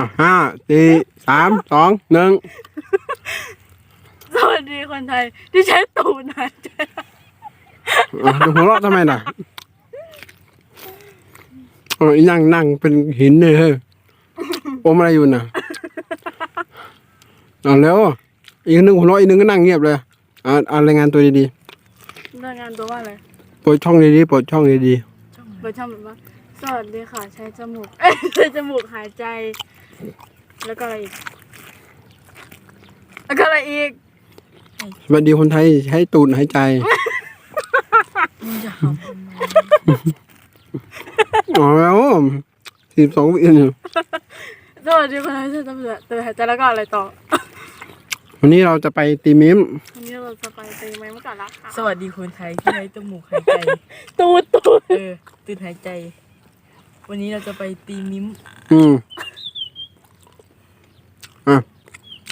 อะห้าสี่สามสองหนึ่งสวัสดีคนไทยที่ใช้ตูดหายใจอะหัวเราะทำไมน่ะเออนั่งนั่งเป็นหินเลยเฮ้ยอมอะไรอยู่น่ะเอาแล้วอีกหนึ่งหัวเราะอีกหนึ่งก็นั่งเงียบเลยอ่าอ่ารายงานตัวดีรายงานตัวว่าอะไรๆเปิดช่องดีๆเปิดช่องดีเปิดช่องแบบว่าสวัสดีค่ะ ใช้จมูก เอ้ยใช้จมูกหายใจ แล้วก็อะไรอีก แล้วก็อะไรอีกๆสวัสดีคนไทยใช้ตูดหายใจ มึงจะหอ๋อแล้วสิบสองวินสวัสดีคนไทยใช้จมูกตูดหายใจแล้วก็อะไรต่อ วันนี้เราจะไปตีมิมวันนี้เราจะไปตีไม้มะกาละค่ะำสวัสดีคนไทยที่ใช้จมูกหายใจ ตูดตูดเออตื่นหายใจ วันนี้เราจะไปตีมิ้ม อืมอะ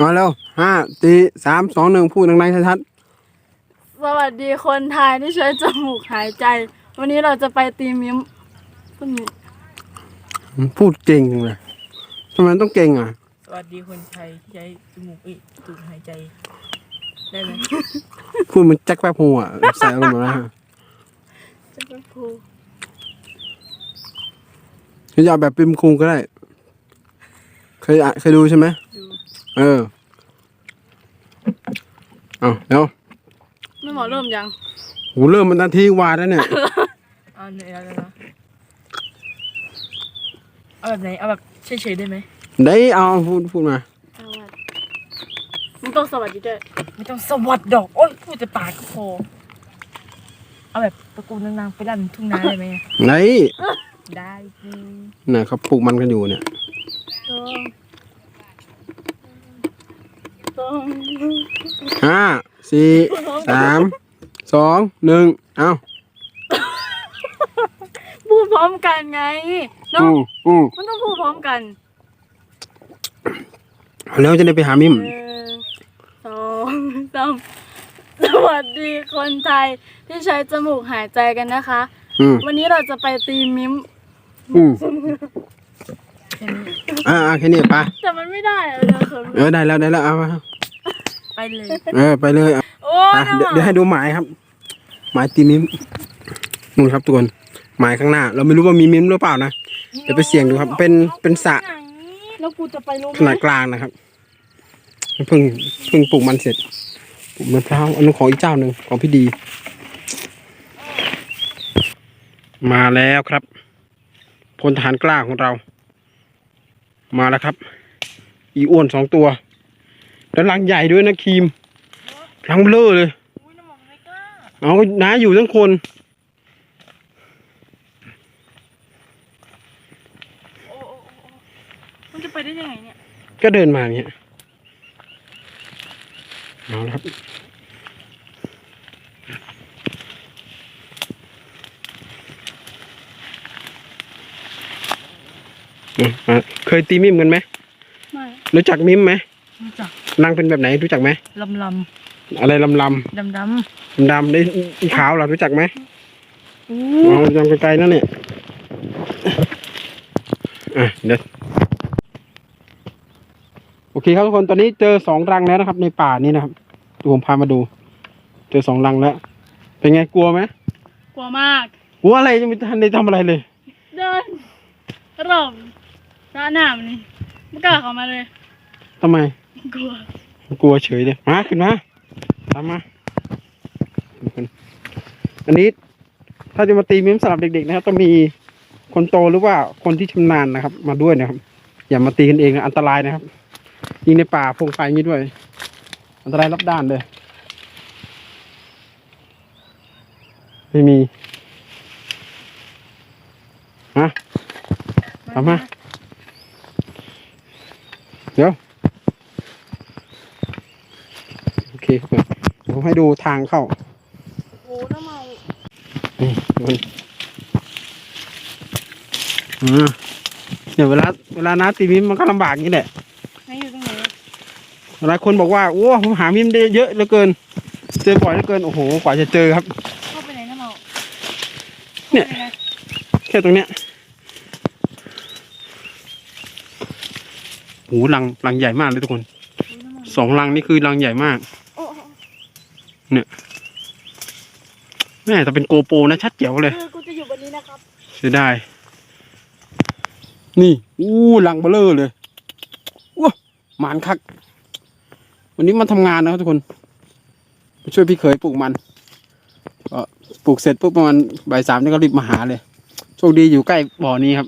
มาแล้วห้าสี่สามสองหนึ่งพูดดังๆชัดสวัสดีคนไทยที่ใช้จมูกหายใจ วันนี้เราจะไปตีมิมพวกนี้ๆพูดเก่งจังเลยทำไมต้องเก่งอะ สวัสดีคนไทยที่ใช้จมูกเอ้ยตื่นหายใจ ได้ไหมพูดเหมันแจ็คแป๊บหัวอะใส่อารมณ์นะฮะจะเป็นครูคือจะเอาแบบปิมคุงก็ได้ เคยอะเคยดูใช่ไหมดู เออ เอาเดี๋ยวไม่หมอเริ่มยังโหเริ่มมันนาทีกว่าแล้วเนี่ย เอาไหนเอาแล้วนะเอาแบบไหน เอาแบบเฉยๆได้ไหม ได้เอาพูดพูดมา สวัสดีมึงต้องสวัสดีด้วยไม่ต้องสวัสดดอก โอ้ยพูดแต่ปากก็พอ เอาแบบตะโกนดังๆไปลั่นทุ่งนาได้ไหมไหนได้กูเนี่ยเขาปลูกมันกันอยู่เนี่ยต้องต้อง ห้าสี่สามสองหนึ่งเอาพูดพร้อมกันไงเนาะอืมอืมมันต้องพูดพร้อมกันเอาแล้วจะได้ไปหามิมหนึ่งสองสามสวัสดีคนไทยที่ใช้จมูกหายใจกันนะคะ อืมวันนี้เราจะไปตีมิม อืมแค่นี้ อ่าอ่าแค่นี้ไปแต่มันไม่ได้อะเดี๋ยวเขินเออได้แล้วได้แล้วเอามาไปเลย เออไปเลยเอาโอ้ยอะเดี๋ยวเดี๋ยวให้ดูหมายครับ หมายตีมิมนู่นครับทุกคนหมายข้างหน้า เราไม่รู้ว่ามีมิมหรือเปล่านะเดี๋ยวไปเสี่ยงดูครับ เป็นเป็นสระแล้วกูจะไปรู้ขไหมนาดกลางนะครับเพิ่งเพิ่งปลูกมันเสร็จปลูกมะพร้าวอันนั้นของอีกเจ้าหนึ่งของพี่ดี มาแล้วครับพลทหารกล้าของเรา มาแล้วครับ อีอ้วนสองตัว แล้วรังใหญ่ด้วยนะครีมรังเบลอเลยอุ้ยน้ำมันไม่กล้าเอาน้าอยู่ทั้งคนโอ้โอ้โอ้โอ้มันจะไปได้ยังไงเนี่ย ก็เดินมาอย่างเงี้ยเอาละครับอะอะ เคยตีมิมกันไหมไม่รู้จักมิมไหมรู้จักนางเป็นแบบไหนรู้จักไหมลำลอะไรลำลำดำดำดำได้อีขาวเหรารู้จักไหมำอู้อ๋อจำไกลๆนั่นเนี่ยอะเดี๋ยวโอเคครับทุกคนตอนนี้เจอสองรังแล้วนะครับ ในป่านี้นะครับดูผมพามาดู เจอสองรังแล้ว เป็นไงกลัวไหมกลัวมาก กลัวอะไรยังไม่ทันได้ทำอะไรเลย เดินรอบ ร้านน้ำนี่ไม่กล้าเข้ามาเลยทำไม กลัวกลัวเฉยเลย มาขึ้นมาตามมาอันนี้ถ้าจะมาตีมิมสำหรับเด็กๆนะครับต้องมีคนโตหรือว่าคนที่ชำนาญนะครับ มาด้วยนะครับ อย่ามาตีกันเองนะอันตรายนะครับ ยิงในป่าพงไฟอย่างนี้ด้วย อันตรายรับด้านเลยไม่มีฮะตามมา เดี๋ยวโอเคครับเดี๋ยวผมให้ดูทางเข้าโอ้น้ำเมานี่มันอ่าเนี่ยเวลาเวลาน้าตีมิมมันก็ลำบากอย่างนี้แหละไหนอยู่ตรงไหนหลายคนบอกว่าโอ้ผมหามิมได้เยอะเหลือเกิน เจอบ่อยเหลือเกินโอ้โหกว่าจะเจอครับเข้าไปไหนน้ำเมาเนี่ยข้าไปไหแค่ตรงเนี้ย โหรังรังใหญ่มากเลยทุกคนสองรังนี่คือรังใหญ่มากโอ้โหแม่แต่เป็นโกโปรนะชัดเจ๋วเลยเออกูจะอยู่บนนี้นะครับเสียดายนี่อู้ลังเบลเลอร์เลยว้าหมานคัก วันนี้มาทำงานนะครับทุกคนมาช่วยพี่เขยปลูกมันก็ปลูกเสร็จปุ๊บประมาณบ่ายสามนี่ก็รีบมาหาเลยโชคดีอยู่ใกล้บ่อนี้ครับ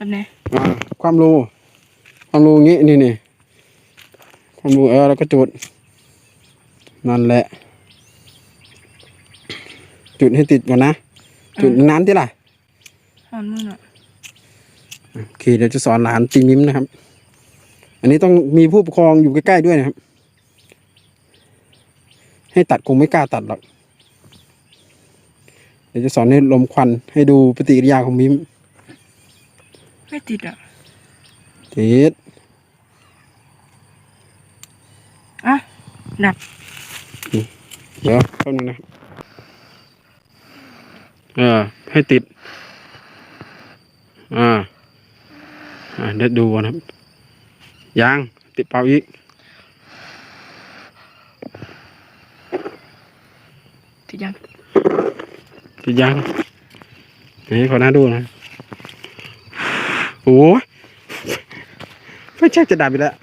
แบบไหนอ่าความรู้ความรู้อย่างงี้นี่นี่ความรู้เออแล้วก็จุด นั่นแหละ จุดให้ติดก่อนนะ จุดนานที่ล่ะหอนมือหน่อยโอเคเดี๋ยวจะสอนหลานตีมิมนะครับ อันนี้ต้องมีผู้ปกครองอยู่ใกล้ๆด้วยนะครับ ให้ตัดคงไม่กล้าตัดหรอก เดี๋ยวจะสอนให้ลมควันให้ดูปฏิกิริยาของมิม ไม่ติดอะติดอะดับเดี๋ยวแป๊บนึงนะครับเออให้ติด อ่า อ่าเดี๋ยวดูก่อนนะครับยางติดเป่าอีกติดยังติดยางนี่ขอหน้าดูนะ โอ้ยไม่ใช่จะดับอีกแล้ว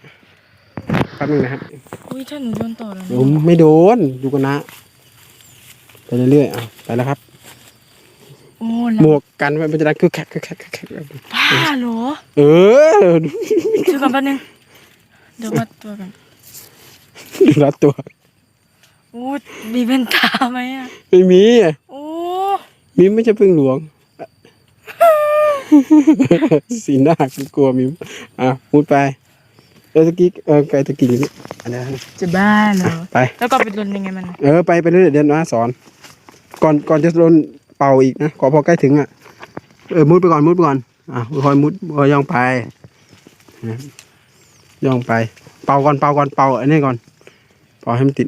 แป๊บนึงนะครับอุ้ยถ้าหนูโดนต่อแล้วโอ้ไม่โดนดูกันนะ ไปเรื่อยๆอะไปแล้วครับ โอ้หมวกกันไว้มันจะได้คือแคกคือแคกคือแคกบ้าเหรอเออช่วยกันแป๊บนึงเดี๋ยววัดตัวกันดูรัดตัวโอ้มีเป็นตาไหมอะไม่มี โอ้มิมไม่ใช่พึ่งหลวง สีหน้ากลัวมิมอะพูดไปเออตะกี้เออไก่ตะกี้อยู่นี่อันนี้จะบ้าเหรอไป แล้วก็ไปลนยังไงมันเออไปไปเรื่อยๆเดี๋ยวนะสอน ก่อนก่อนจะโดนเป่าอีกนะขอพอใกล้ถึงอะเออมุดไปก่อนมุดไปก่อนอะคอยมุดคอยย่องไปนะย่องไป เป่าก่อนเป่าก่อนเป่าอันนี้ก่อนเป่าให้มันติด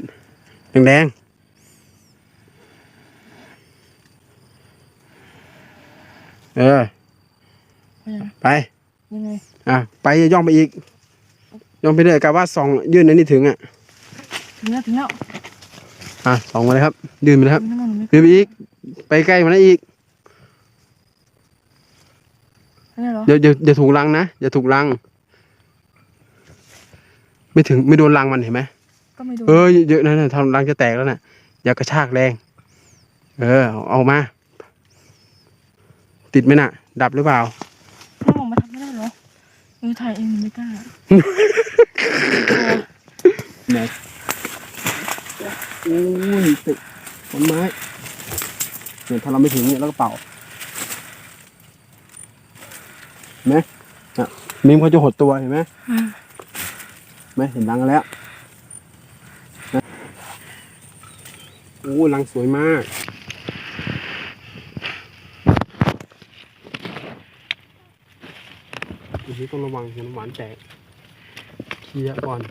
แรงๆเออ ไปยังไงอะไปย่องไปอีก ย่องไปเรื่อยกะว่าส่องยื่นอันนี้ถึงอะถึงแล้วถึงแล้วอะส่องมาเลยครับ ยื่นไปเลยครับน้ำมันไม่ยื่นไปอีก ไปใกล้มานั้นอีกไม่เหรอเดี๋ยวเดี๋ยวอย่าถูกรังนะอย่าถูกรัง ไม่ถึงไม่โดนรังมันเห็นไหมก็ไม่โดนเออเยอะนะนะทำรังจะแตกแล้วน่ะ อย่ากระชากแรง เออเอาเอามา ติดไหมน่ะ ดับหรือเปล่า หนูถ่ายเองหนูไม่กล้าไหนโอ้ยติดต้นไม้เนี่ยถ้าเราไม่ถึงเนี่ยเราก็เป่าเห็นไหมอะมิมเขาจะหดตัวเห็นไหมอืมเห็นไหมเห็นรังแล้วนะโอ้รังสวยมากอันนี้ ต้องระวังน้ำหวานแตกเคลียก่อน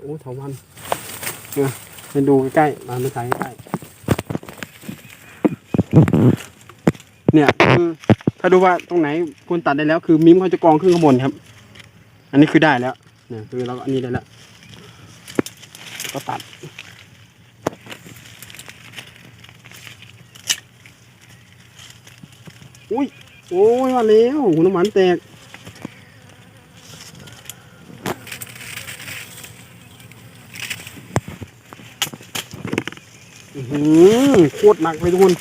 โอ้เถาวันเนี่ยไปดูใกล้ๆมาไม่ถ่ายใกล้เนี่ยคือถ้าดูว่าตรงไหนควรตัดได้แล้วคือมิ้มเขาจะกองขึ้นข้างบนครับ อันนี้คือได้แล้วเนี่ยคือเราก็อันนี้ได้แล้ว ก็ตัด อุ้ย โอ้ยมาแล้วหัวน้ำมันแตกอื้อหือโคตรหนักเลยทุกคน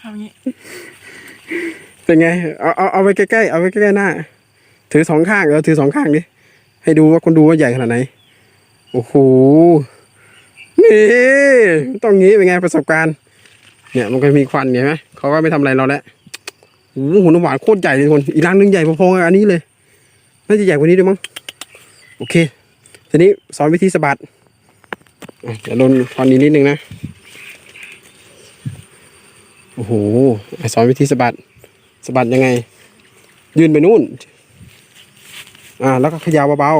ทำอย่างนี้เป็นไง เอาเอาเอาไว้ใกล้ๆ เอาไว้ใกล้ๆหน้า ถือสองข้างเออถือสองข้างดิให้ดูว่าคนดูว่าใหญ่ขนาดไหนโอ้โหนี่ต้องงี้เป็นไงประสบการณ์ เนี่ยมันก็มีควันเห็นไหมเขาก็ไม่ทำอะไรเราแล้วโอ้โหหัวน้ำหวานโคตรใหญ่เลยคนอีกรังหนึงใหญ่พอๆกับอันนี้เลยน่าจะใหญ่กว่านี้ด้วยมั้งโอเค ทีนี้สอนวิธีสะบัดเดี๋ยวลนควันอีกนิดนึงนะโอ้โหสอนวิธีสะบัดสะบัดยังไง ยืนไปนู่น อ่า แล้วก็เขยาวเบา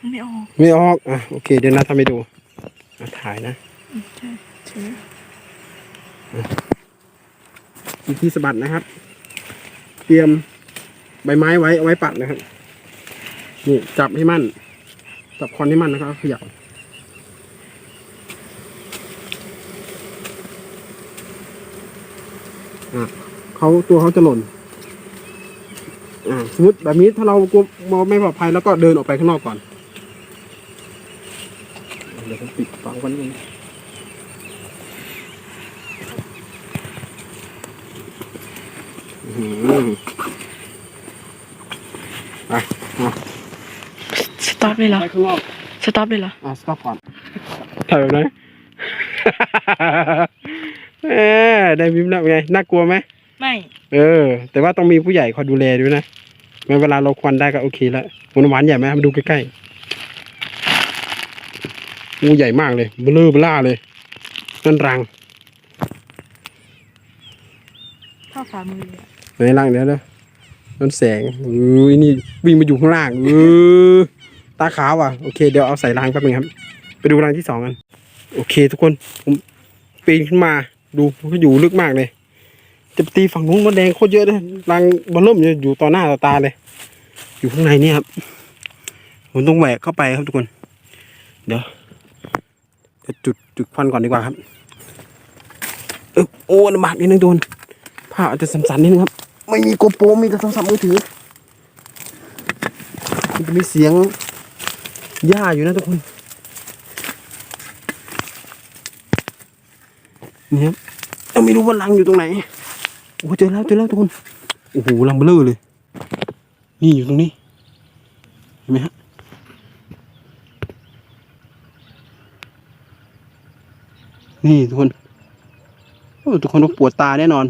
มันไม่ออกๆไม่ออกอะโอเค เดี๋ยวนะทำให้ดูอะถ่ายนะใช่ถือวิธีสะบัดนะครับ เตรียมใบไม้ไว้เอาไว้ปัดนะครับนี่จับให้มั่น จับคอนให้มั่นนะครับเขยับอะเขาตัวเขาจะหล่น อ่าสมมติแบบนี้ถ้าเรากลัวมองไม่ปลอดภัยแล้วก็เดินออกไปข้างนอกก่อนเดี๋ยวผมปิดฝาไว้นิดนึงอื้อหือไปมาสต็อปเลยเหรอ ไปข้างนอกสต็อปเลยเหรอ อะสต็อปก่อนถ่ายแบบไหน เออได้มิมแล้วไงน่ากลัวไหม ไม่เออ แต่ว่าต้องมีผู้ใหญ่คอยดูแลด้วยนะแม้เวลาเราควันได้ก็โอเคแล้วมันหวานใหญ่ไหมมาดูใกล้ๆงูใหญ่มากเลยเบลอเบล่าเลยนั่นรังเท่าฝ่ามือเลยอะไหนรังเดี๋ยวเดี๋ยวนั่นแสงเออนี่วิ่งมาอยู่ข้างล่างเออตาขาวอะโอเคเดี๋ยวเอาใส่รังแป๊บนึงครับ ไปดูรังที่สองกัน โอเค ทุกคนผมปีนขึ้นมาดูมันก็อยู่ลึกมากเลย จะไปตีฝั่งนู้นมดแดงโคตรเยอะเลยรังบอลเริ่มอยู่อยู่ต่อหน้าต่อตาเลย อยู่ข้างในนี่ครับผมต้องแหวกเข้าไปครับทุกคน เดี๋ยวจะจุดจุดควันก่อนดีกว่าครับเออโอ้ลำบากนิดนึงโดนผ้าอาจจะสั่นๆนิดนึงครับ ไม่มีโกโปรมีแต่โทรศัพท์มือถือมันจะมีเสียงหญ้าอยู่นะทุกคนนี่ครับยังไม่รู้ว่ารังอยู่ตรงไหน โอ้เจอแล้วเจอแล้วทุกคนโอ้โหรังเบลอเลย นี่อยู่ตรงนี้ เห็นไหมฮะนี่ทุกคนโอ้ทุกคนต้องปวดตาแน่นอน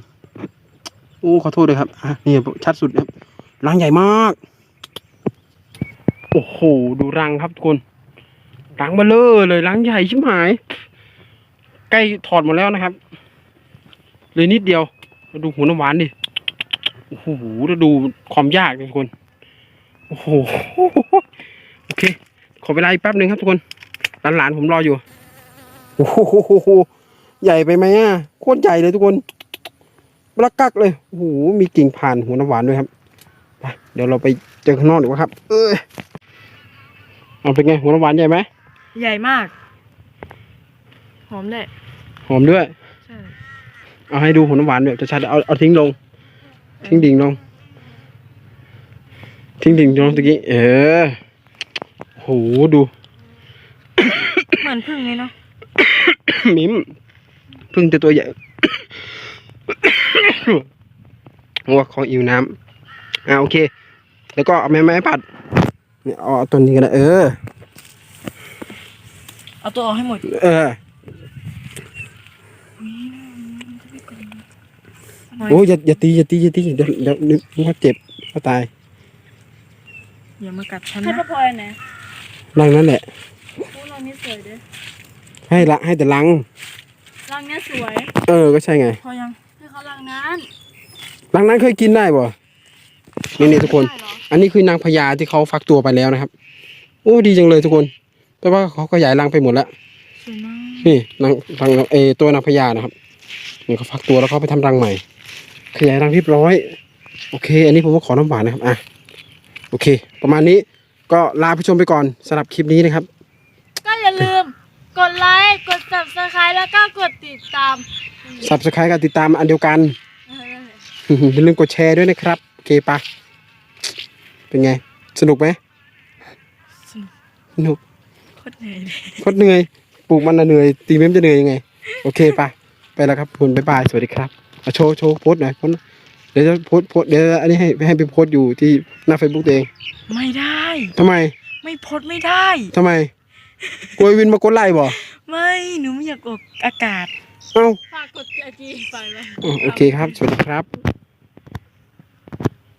โอ้ขอโทษด้วยครับอะนี่ชัดสุดครับรังใหญ่มาก โอ้โหดูรังครับทุกคนรังเบลอเลยรังใหญ่ชิบหาย ใกล้ถอดหมดแล้วนะครับเลยนิดเดียว มาดูหัวน้ำหวานดิโอ้โหแล้วดูความยากเลยทุกคนโอ้โหโอเค ขอเวลาอีกแป๊บหนึ่งครับทุกคนหลานๆผมรออยู่โอ้โหใหญ่ไปไหมอะโคตรใหญ่เลยทุกคนบลักกักเลยโอ้โหมีกิ่งผ่านหัวน้ำหวานด้วยครับไปเดี๋ยวเราไปเจอข้างนอกดีกว่าครับ เออเอาเป็นไงหัวน้ำหวานใหญ่ไหมใหญ่มาก หอมเลยหอมด้วยใช่ เอาให้ดูหัวน้ำหวานแบบชัดๆเอาเอาทิ้งลง ทิ้งดิ่งลง ทิ้งดิ่งลงตะกี้เออโหดูเหมือนพึ่งเลยเนาะมิมเพึ่งจะตัวใหญ่ว่าของอิวน้ำอ่าโอเค แล้วก็เอาไม้ไม้ปัดเนี่ยเอาเอาตัวนี้กันนะเออ เอาตัวออกให้หมด เออ โอ้ยอย่าอย่าตีอย่าตีอย่าตีเดี๋ยวเดี๋ยวนึกว่าเจ็บก็ตายอย่ามากัดฉันให้นะป้าพลอยไหนรังนั้นแหละ พูดเรานี่สวยเด้อให้ละให้แต่ลัง รังเนี้ยสวยเออก็ใช่ไงพอยังให้เขารังนั้นรังนั้นเคยกินได้ป่ะนี่นี่ทุกคน ได้เหรออันนี้คือนางพญาที่เขาฟักตัวไปแล้วนะครับ โอ้ดีจังเลยทุกคนแต่ว่าเขาขยายรังไปหมดแล้ว สวยมากนี่นางรังเออตัวนางพญานะครับนี่เขาฟักตัวแล้วเขาไปทำรังใหม่ ขยายรังเรียบร้อย โอเค อันนี้ผมก็ขอน้ำหวานนะครับ อะ โอเค ประมาณนี้ก็ลาผู้ชมไปก่อนสำหรับคลิปนี้นะครับ ก็อย่าลืมกดไลค์ กด subscribe แล้วก็กดติดตาม subscribe กับติดตามอันเดียวกันเอออย่าลืมกดแชร์ด้วยนะครับ โอเคปะเป็นไง สนุกไหมสนุกสนุกโคตรเหนื่อยเลยโคตรเหนื่อยปลูกมันน่ะเหนื่อย ตีเม้มจะเหนื่อยยังไง โอเคปะ ไปแล้วครับคุณบ๊ายบายสวัสดีครับเอาโชว์โชว์โพสต์หน่อยโพสต์หน่อยเดี๋ยวจะโพสต์โพสต์เดี๋ยวอันนี้ให้ให้ไปโพสต์อยู่ที่หน้าเฟซบุ๊กตัวเองไม่ได้ ทำไมไม่พดไม่ได้ ทำไมกลัววินมากดไล่บ่ไม่หนูไม่อยากออกอากาศ เอ้าฝากกดไอจีไปเลยอ๋อโอเคครับ สวัสดีครับ